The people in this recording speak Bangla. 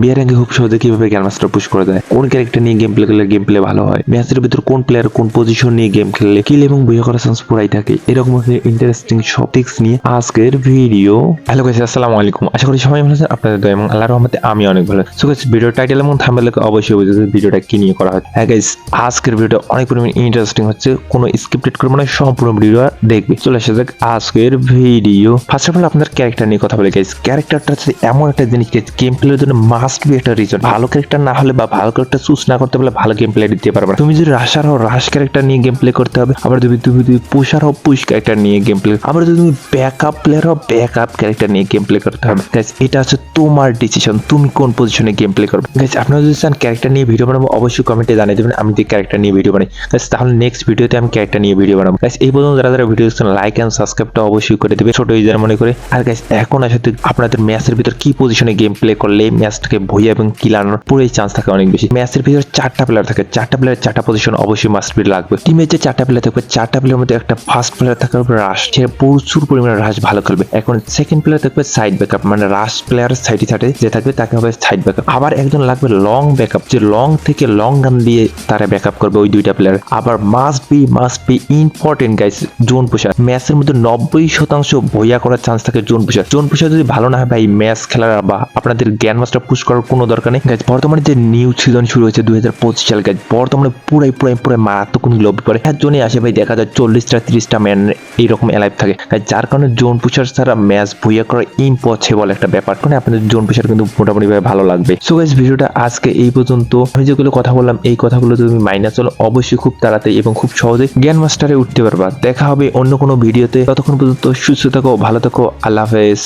বিয়ার খুব সহজে কীভাবে গ্যান মাস্টার পুশ করে দেয়? কোন ক্যারেক্টার নিয়ে গেম প্লে করলে গেম প্লে ভালো হয়? ম্যাচের ভিতর কোন প্লেয়ার কোন পজিশন নিয়ে গেম খেললে কিল এবং বইয়া করার চান্স পুরাই থাকে? এরকম ইন্টারেস্টিং সব টিক্স নিয়ে আজকের ভিডিও হ্যালো গাইস আসসালামু আলাইকুম। আশা করি সবাই ভালো আছেন, আপনাদের দয়া এবং আল্লাহর রহমতে আমি অনেক ভালো সো গাইস ভিডিও টাইটেল এবং থাম্বনেলে অবশ্যই বুঝেছে ভিডিওটা কি নিয়ে করা হয় হ্যাঁ গাইস আজকের ভিডিওটা অনেক পরিমাণে ইন্টারেস্টিং হচ্ছে, কোনো স্ক্রিপ্টেড করব না, সম্পূর্ণ ভিডিও দেখবে। চলে আসা যাক আজকের ভিডিও ফার্স্ট অফ অল আপনার ক্যারেক্টার নিয়ে কথা বলে গাইস ক্যারেক্টারটা হচ্ছে এমন একটা জিনিস গেম প্লের জন্য মাস্ট বি একটা রিজন ভালো ক্যারেক্টার না হলে বা ভালো ক্যারেক্টার চুজ না করতে পারলে ভালো গেম প্লে দিতে পারবে তুমি যদি রাশার হও রাশ ক্যারেক্টার নিয়ে গেম প্লে করতে হবে। আবার যদি তুমি যদি পুষার হও পুশ ক্যারেক্টার নিয়ে গেম প্লে আবার যদি তুমি ব্যাকআপ প্লেয়ার হও ব্যাকআপ ক্যারেক্টার নিয়ে গেম প্লে করতে হবে। গাইস এটা হচ্ছে তোমার ডিসিশন তুমি কোন পজিশনে গেম প্লে করবে। গাইস আপনারা যদি চান ক্যারেক্টার নিয়ে ভিডিও বানাবো, অবশ্যই কমেন্টে জানিয়ে দেবেন, আমি যে ক্যারেক্টার নিয়ে ভিডিও বানাই। গাইস তাহলে নেক্সট ভিডিওতে আমি ক্যারেক্টার নিয়ে ভিডিও বানাবো। গাইস এই পর্যন্ত যারা যারা ভিডিও দেখছেন লাইক এন্ড সাবস্ক্রাইবটা অবশ্যই করে দেবে, ছোট ইউজার মনে করে। আর গাইস এখন আসলে আপনাদের ম্যাচের ভিতর কি পজিশনে গেম প্লে করলে ম্যাচটাকে ভইয়া এবং কিলানোর পুরোই চান্স থাকে অনেক বেশি। ম্যাচের ভিতরে চারটা প্লেয়ার থাকে। চারটা প্লেয়ার চারটা পজিশন অবশ্যই মাস্ট বি লাগবে। টিমে যে চারটা প্লেয়ার থাকবে, চারটা প্লেয়ার মধ্যে একটা ফার্স্ট প্লেয়ার থাকবে রাশ সে প্রচুর পরিমাণে রাশ ভালো খেলবে। এখন সেকেন্ড প্লেয়ার থাকবে সাইড ব্যাকআপ মানে রাশ প্লেয়ার সাইডে সাইডে যে থাকবে তাকে হবে সাইড ব্যাকআপ আবার একজন লাগবে লং ব্যাকআপ যে লং থেকে লং গান দিয়ে তারা ব্যাকআপ করবে ওই দুইটা প্লেয়ার আবার must be must be important guys zone pusher ম্যাচের মধ্যে নব্বই শতাংশ বইয়া করার চান্স থাকে জোন পুষার জোন পুষার যদি ভালো না হয় ভাই, ম্যাচ খেলার বা আপনাদের জ্ঞান মাস্টার পুশ করার কোনো দরকার নেই। গাইজ বর্তমানে যে নিউ সিজন শুরু হয়েছে দুই হাজার পঁচিশ সাল গাইজ বর্তমানে পুরাই পুরাই পুরাই মারাত্মক কোনো লবি পড়ে হ্যাঁ জোনে আসে ভাই, দেখা যায় চল্লিশটা, তিরিশটা ম্যান এইরকম অ্যালাইভ থাকে। যার কারণে জোন পুষার ছাড়া ম্যাচ বইয়া করা ইম্পসিবল একটা ব্যাপার। মানে আপনাদের জোন পুষার কিন্তু মোটামুটি ভাবে ভালো লাগবে। সো গাইজ ভিডিওটা আজকে এই পর্যন্ত। আমি যেগুলো কথা বললাম, এই কথাগুলো তুমি মাইনাস চলো অবশ্যই খুব তাড়াতাড়ি এবং খুব সহজে জ্ঞান মাস্টারে উঠতে পারবা। দেখা হবে অন্য কোনো ভিডিওতে ততক্ষণ পর্যন্ত সুস্থ থাকো, ভালো থাকো, আল্লাহ হাফেজ।